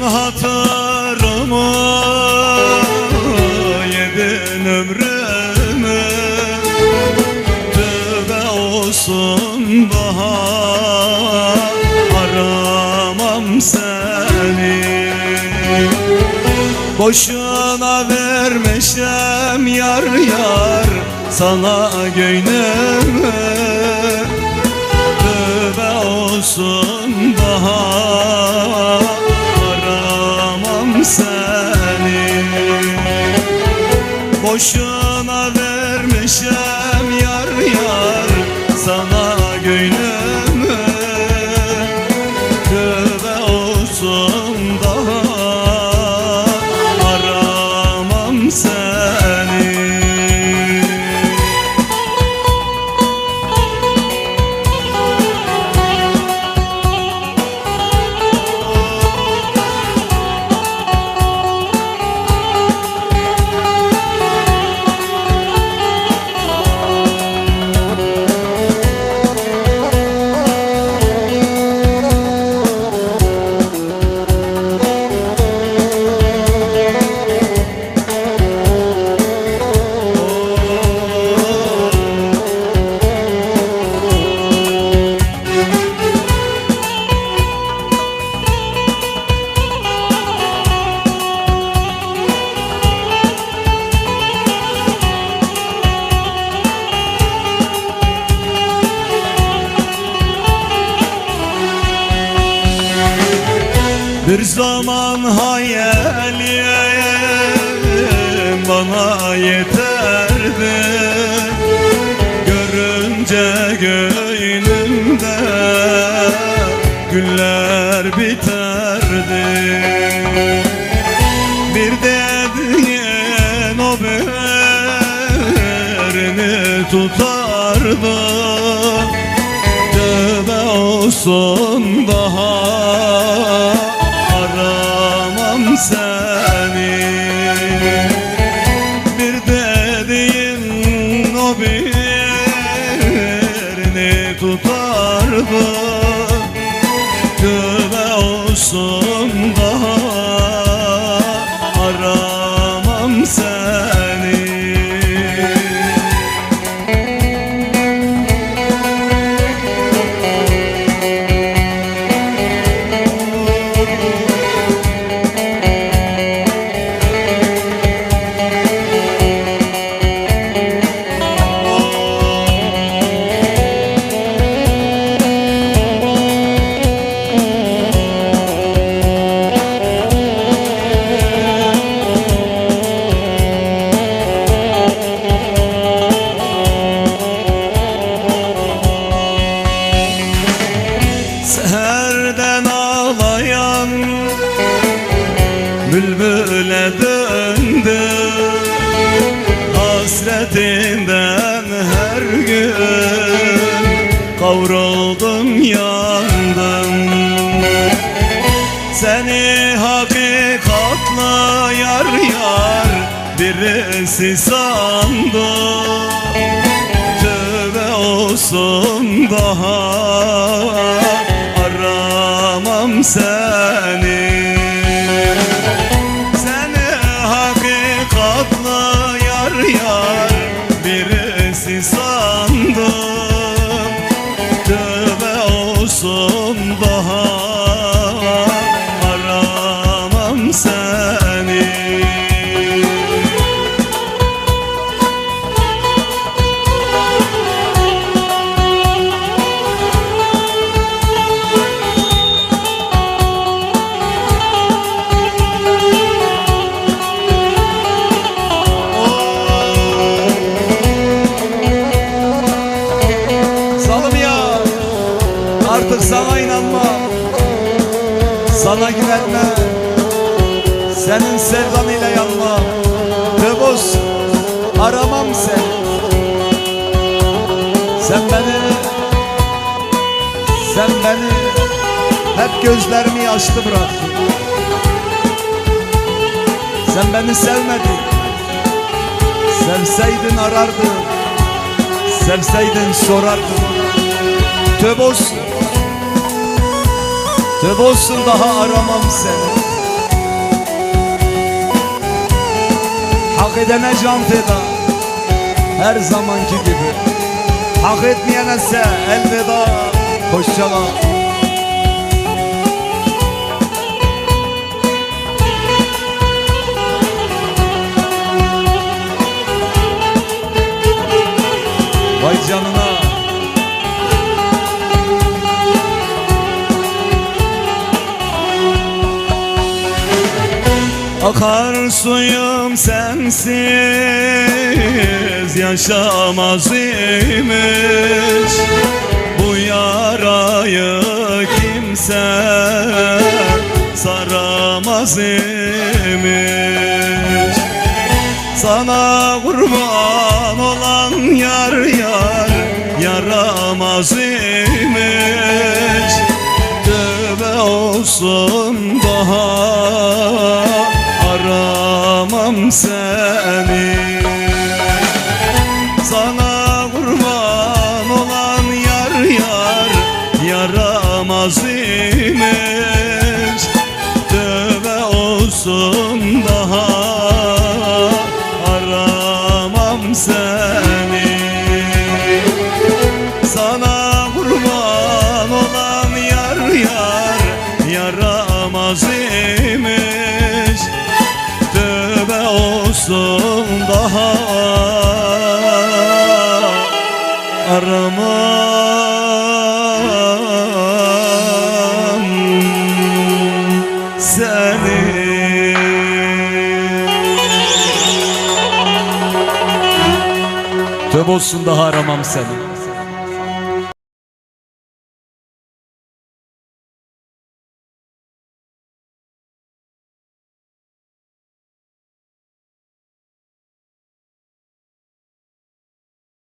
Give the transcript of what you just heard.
Düştün hatırımı Yedin ömrümü. Tövbe olsun daha Aramam seni. Boşuna vermişem yar yar Sana göynümü. Tövbe olsun daha Boşuna vermişem Bir zaman hayalim bana yeterdi. Görünce göğnümde güller biterdi. Bir dediğin o birini tutardı. Tövbe olsun daha birini tutardı? Tövbe olsun Kavruldum yandım. Seni hakikatla yar yar Birisi sandım. Tövbe olsun daha aramam seni. Seni hakikatla yar yar birisi sandım Artık sana inanma Sana güvenme. Senin sevdan ile yanma. Tebos Aramam seni. Sen beni Sen beni Hep gözlerimi yaşlı bıraktın. Sen beni sevmedin. Sevseydin arardın Sevseydin sorardın Tövbe olsun Tövbe olsun daha aramam seni. Hak edene can feda Her zamanki gibi. Hak etmeyene ise elveda Hoşçakal Vay canına. Akar suyum sensiz yaşamaz imiş. Bu yarayı kimse saramaz imiş. Sana kurban olan yar yar yaramaz imiş. Tövbe olsun aramam aramam seni. Tövbe olsun daha aramam seni